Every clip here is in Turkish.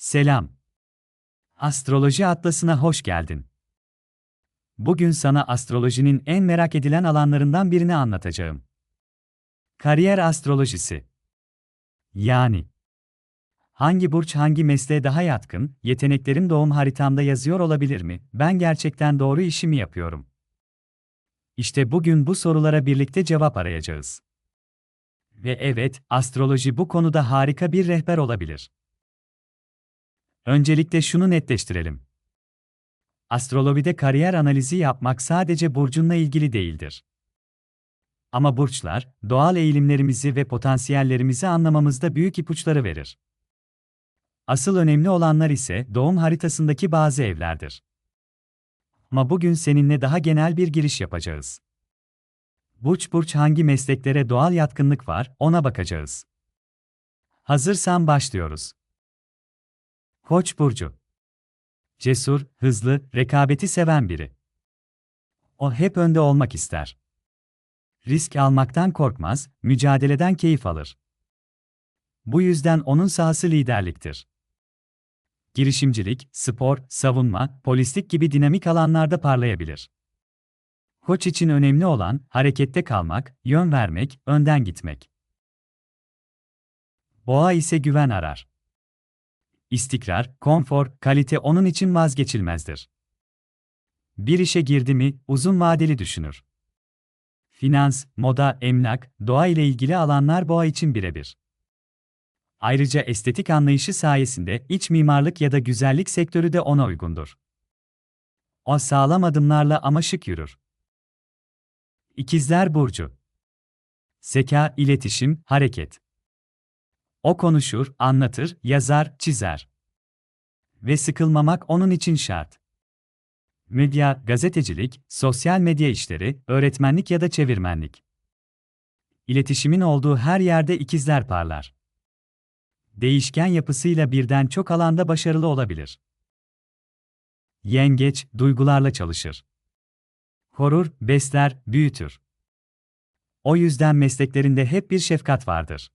Selam. Astroloji Atlası'na hoş geldin. Bugün sana astrolojinin en merak edilen alanlarından birini anlatacağım. Kariyer astrolojisi. Yani hangi burç hangi mesleğe daha yatkın, yeteneklerim doğum haritamda yazıyor olabilir mi? Ben gerçekten doğru işimi yapıyorum. İşte bugün bu sorulara birlikte cevap arayacağız. Ve evet, astroloji bu konuda harika bir rehber olabilir. Öncelikle şunu netleştirelim. Astrolojide kariyer analizi yapmak sadece burcunla ilgili değildir. Ama burçlar, doğal eğilimlerimizi ve potansiyellerimizi anlamamızda büyük ipuçları verir. Asıl önemli olanlar ise doğum haritasındaki bazı evlerdir. Ama bugün seninle daha genel bir giriş yapacağız. Burç burç hangi mesleklere doğal yatkınlık var, ona bakacağız. Hazırsan başlıyoruz. Koç burcu. Cesur, hızlı, rekabeti seven biri. O hep önde olmak ister. Risk almaktan korkmaz, mücadeleden keyif alır. Bu yüzden onun sahası liderliktir. Girişimcilik, spor, savunma, polislik gibi dinamik alanlarda parlayabilir. Koç için önemli olan harekette kalmak, yön vermek, önden gitmek. Boğa ise güven arar. İstikrar, konfor, kalite onun için vazgeçilmezdir. Bir işe girdi mi uzun vadeli düşünür. Finans, moda, emlak, doğa ile ilgili alanlar boğa için birebir. Ayrıca estetik anlayışı sayesinde iç mimarlık ya da güzellik sektörü de ona uygundur. O sağlam adımlarla ama şık yürür. İkizler Burcu Zeka, iletişim, hareket. O konuşur, anlatır, yazar, çizer. Ve sıkılmamak onun için şart. Medya, gazetecilik, sosyal medya işleri, öğretmenlik ya da çevirmenlik. İletişimin olduğu her yerde ikizler parlar. Değişken yapısıyla birden çok alanda başarılı olabilir. Yengeç, duygularla çalışır. Korur, besler, büyütür. O yüzden mesleklerinde hep bir şefkat vardır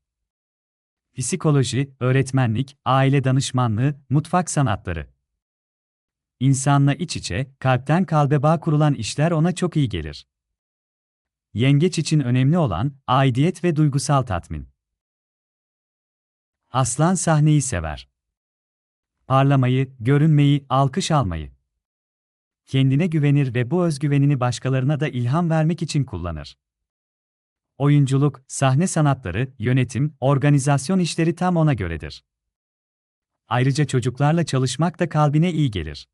psikoloji, öğretmenlik, aile danışmanlığı, mutfak sanatları. İnsanla iç içe, kalpten kalbe bağ kurulan işler ona çok iyi gelir. Yengeç için önemli olan aidiyet ve duygusal tatmin. Aslan sahneyi sever. Parlamayı, görünmeyi, alkış almayı. Kendine güvenir ve bu özgüvenini başkalarına da ilham vermek için kullanır. Oyunculuk, sahne sanatları, yönetim, organizasyon işleri tam ona göredir. Ayrıca çocuklarla çalışmak da kalbine iyi gelir.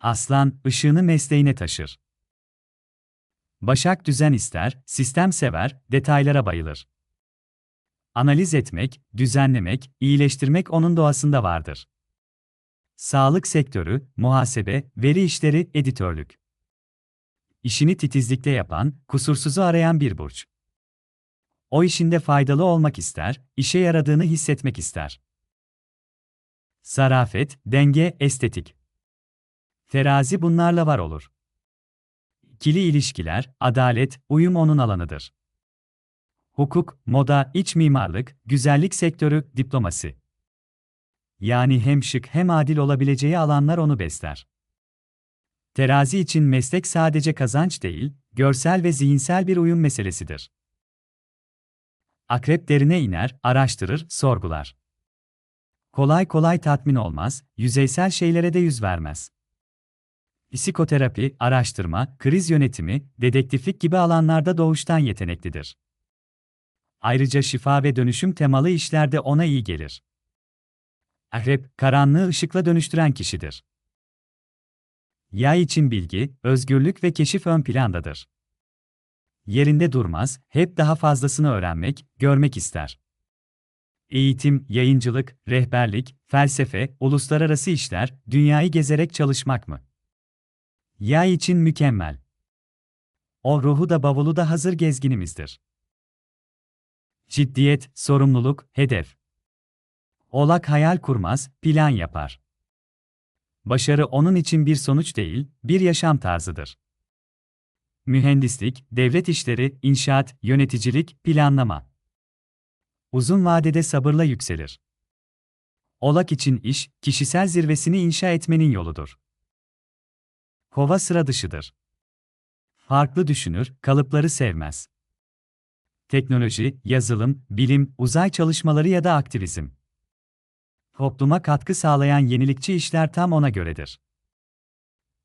Aslan, ışığını mesleğine taşır. Başak düzen ister, sistem sever, detaylara bayılır. Analiz etmek, düzenlemek, iyileştirmek onun doğasında vardır. Sağlık sektörü, muhasebe, veri işleri, editörlük işini titizlikle yapan, kusursuzu arayan bir burç. O işinde faydalı olmak ister, işe yaradığını hissetmek ister. Sarafet, denge, estetik. Terazi bunlarla var olur. İkili ilişkiler, adalet, uyum onun alanıdır. Hukuk, moda, iç mimarlık, güzellik sektörü, diplomasi. Yani hem şık hem adil olabileceği alanlar onu besler. Terazi için meslek sadece kazanç değil, görsel ve zihinsel bir uyum meselesidir. Akrep derine iner, araştırır, sorgular. Kolay kolay tatmin olmaz, yüzeysel şeylere de yüz vermez. Psikoterapi, araştırma, kriz yönetimi, dedektiflik gibi alanlarda doğuştan yeteneklidir. Ayrıca şifa ve dönüşüm temalı işlerde ona iyi gelir. Akrep, karanlığı ışıkla dönüştüren kişidir. Yay için bilgi, özgürlük ve keşif ön plandadır. Yerinde durmaz, hep daha fazlasını öğrenmek, görmek ister. Eğitim, yayıncılık, rehberlik, felsefe, uluslararası işler, dünyayı gezerek çalışmak mı? Yay için mükemmel. O ruhu da bavulu da hazır gezginimizdir. Ciddiyet, sorumluluk, hedef. Olak hayal kurmaz, plan yapar. Başarı onun için bir sonuç değil, bir yaşam tarzıdır. Mühendislik, devlet işleri, inşaat, yöneticilik, planlama. Uzun vadede sabırla yükselir. Oğlak için iş, kişisel zirvesini inşa etmenin yoludur. Kova sıra dışıdır. Farklı düşünür, kalıpları sevmez. Teknoloji, yazılım, bilim, uzay çalışmaları ya da aktivizm. Topluma katkı sağlayan yenilikçi işler tam ona göredir.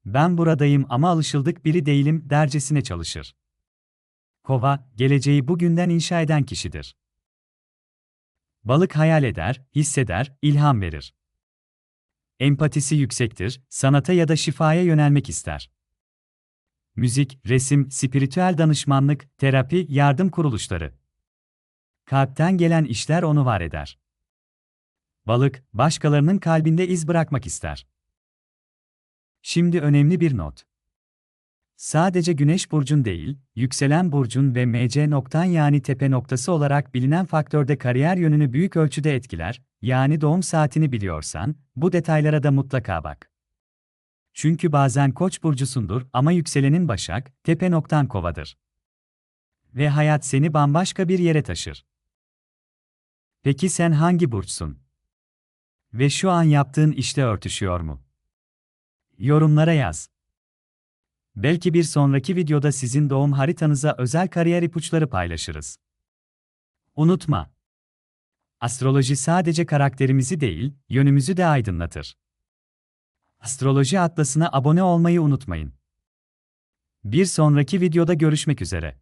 Ben buradayım ama alışıldık biri değilim dercesine çalışır. Kova, geleceği bugünden inşa eden kişidir. Balık hayal eder, hisseder, ilham verir. Empatisi yüksektir, sanata ya da şifaya yönelmek ister. Müzik, resim, spiritüel danışmanlık, terapi, yardım kuruluşları. Kalpten gelen işler onu var eder. Balık, başkalarının kalbinde iz bırakmak ister. Şimdi önemli bir not. Sadece Güneş burcun değil, yükselen burcun ve MC noktan yani tepe noktası olarak bilinen faktörde kariyer yönünü büyük ölçüde etkiler, yani doğum saatini biliyorsan, bu detaylara da mutlaka bak. Çünkü bazen Koç burcusundur ama yükselenin Başak, tepe noktan Kova'dır. Ve hayat seni bambaşka bir yere taşır. Peki sen hangi burçsun? Ve şu an yaptığın işte örtüşüyor mu? Yorumlara yaz. Belki bir sonraki videoda sizin doğum haritanıza özel kariyer ipuçları paylaşırız. Unutma. Astroloji sadece karakterimizi değil, yönümüzü de aydınlatır. Astroloji Atlası'na abone olmayı unutmayın. Bir sonraki videoda görüşmek üzere.